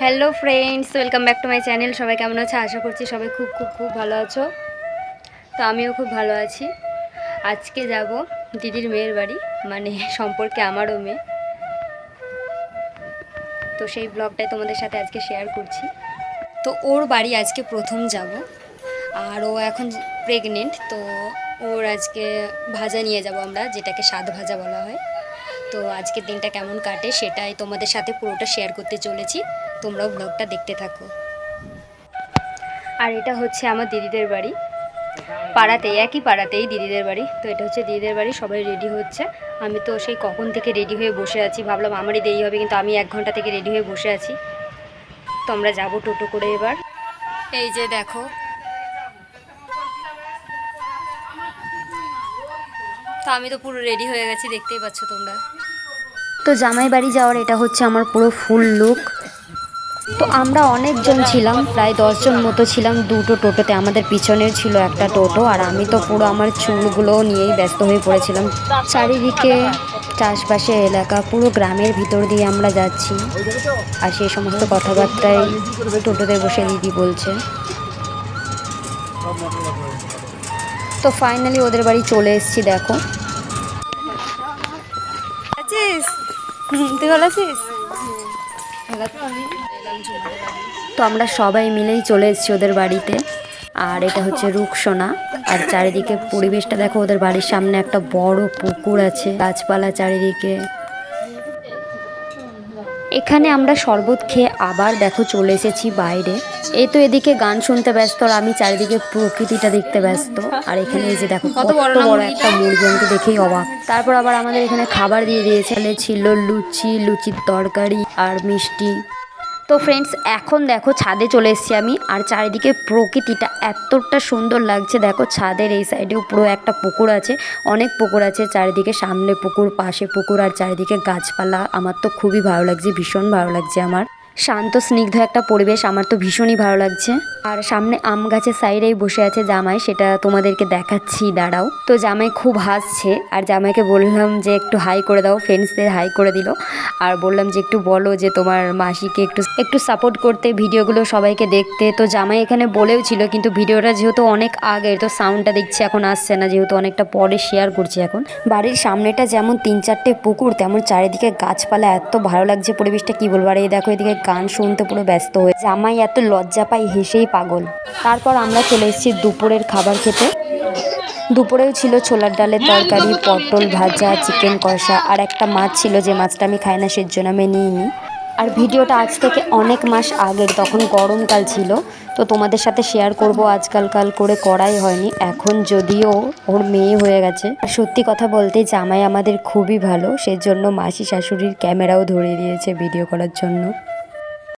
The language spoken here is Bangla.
Hello friends welcome back to my channel সবাই কেমন আছে? আশা করছি সবাই খুব খুব খুব ভালো আছো। তো আমিও খুব ভালো আছি। আজকে যাব দিদির মেয়ের বাড়ি মানে সম্পর্কে আমারও মেয়ে। তো সেই ব্লগটাই তোমাদের সাথে আজকে শেয়ার করছি। তো ওর বাড়ি আজকে প্রথম যাব। আর ও এখন প্রেগনেন্ট তো ওর আজকে ভাজা নিয়ে যাব আমরা, যেটাকে স্বাদ ভাজা বলা হয়। তো আজকের দিনটা কেমন কাটে সেটাই তোমাদের সাথে পুরোটা শেয়ার করতে চলেছি। তোমরাও ব্লগটা দেখতে থাকো। আর এটা হচ্ছে আমার দিদিদের বাড়ি। পাড়াতেই, একই পাড়াতেই দিদিদের বাড়ি। তো এটা হচ্ছে দিদিদের বাড়ি, সবাই রেডি হচ্ছে। আমি তো সেই কখন থেকে রেডি হয়ে বসে আছি। ভাবলাম আমারই দেরি হবে, কিন্তু আমি এক ঘণ্টা থেকে রেডি হয়ে বসে আছি। তো আমরা যাব টোটো করে এবার। এই যে দেখো। তো আমি তো পুরো রেডি হয়ে গেছি, দেখতেই পাচ্ছ তোমরা। তো জামাই বাড়ি যাওয়ার এটা হচ্ছে আমার পুরো ফুল লুক তো আমরা অনেকজন ছিলাম, প্রায় দশজন মতো ছিলাম দুটো টোটোতে। আমাদের পিছনে ছিল একটা টোটো আর আমি তো পুরো আমার চুলগুলো নিয়েই ব্যস্ত হয়ে পড়েছিলাম। চারিদিকে চাষবাসের এলাকা, পুরো গ্রামের ভিতর দিয়ে আমরা যাচ্ছি। আর সেই সমস্ত কথাবার্তাই টোটোতে বসে দিদি বলছে। তো ফাইনালি ওদের বাড়ি চলে এসেছি, দেখো। আছিস? তো আমরা সবাই মিলেই চলে এসেছি ওদের বাড়িতে। আর এটা হচ্ছে রুকসোনা। আর চারিদিকে পরিবেশটা দেখো, ওদের বাড়ির সামনে একটা বড় পুকুর আছে। গাছপালা চারিদিকে। এখানে আমরা শরবত খেয়ে আবার দেখো চলে এসেছি বাইরে। এই তো এদিকে গান শুনতে ব্যস্ত আর আমি চারিদিকে প্রকৃতিটা দেখতে ব্যস্ত। আর এখানে এই যে দেখো কত বড় একটা মুরগি আমি দেখেই অবাক। তারপর আবার আমাদের এখানে খাবার দিয়ে দিয়েছে। ছিল লুচি লুচির তরকারি আর মিষ্টি। তো ফ্রেন্ডস এখন দেখো ছাদে চলে এসেছি আমি। আর চারিদিকে প্রকৃতিটা এতটা সুন্দর লাগছে। দেখো ছাদের এই সাইডেও পুরো একটা পুকুর আছে, অনেক পুকুর আছে। চারিদিকে সামনে পুকুর, পাশে পুকুর, আর চারিদিকে গাছপালা। আমার তো খুবই ভালো লাগছে, ভীষণ ভালো লাগছে আমার। শান্ত, স্নিগ্ধ একটা পরিবেশ। আমার তো ভীষণই ভালো লাগছে। আর সামনে আম গাছের সাইডেই বসে আছে জামাই। সেটা তোমাদেরকে দেখাচ্ছি, দাঁড়াও। তো জামাই খুব হাসছে। আর জামাইকে বললাম যে, একটু হাই করে দাও। ফ্রেন্ডসদের হাই করে দিল। আর বললাম যে, একটু বলো যে, তোমার মাসিকে একটু একটু সাপোর্ট করতে ভিডিওগুলো সবাইকে দেখতে। তো জামাই এখানে বলেও ছিল, কিন্তু ভিডিওটা যেহেতু অনেক আগের, তো সাউন্ডটা দেখছি এখন আসছে না, যেহেতু অনেকটা পরে শেয়ার করছি এখন। বাড়ির সামনেটা যেমন তিন চারটে পুকুর, তেমন চারিদিকে গাছপালা। এত ভালো লাগছে পরিবেশটা, কি বলব? আর এই দেখো, এদিকে গান শুনতে পুরো ব্যস্ত হয়ে জামাই এত লজ্জা পাই হেসেই পাগল। তারপর আমরা চলে এসেছি দুপুরের খাবার খেতে। দুপুরেও ছিল ছোলার ডালের তরকারি, পটল ভাজা, চিকেন কষা, আর একটা মাছ ছিল যে মাছটা আমি খাই না, সেজন্য আমি নিইনি। আর ভিডিওটা আজ থেকে অনেক মাস আগের, তখন গরমকাল ছিল। তো তোমাদের সাথে শেয়ার করব, আজকালকাল করে করাই হয়নি। এখন যদিও ওর মেয়ে হয়ে গেছে। আর সত্যি কথা বলতে, জামাই আমাদের খুবই ভালো, সেজন্য মাসি শাশুড়ির ক্যামেরাও ধরে দিয়েছে ভিডিও করার জন্য।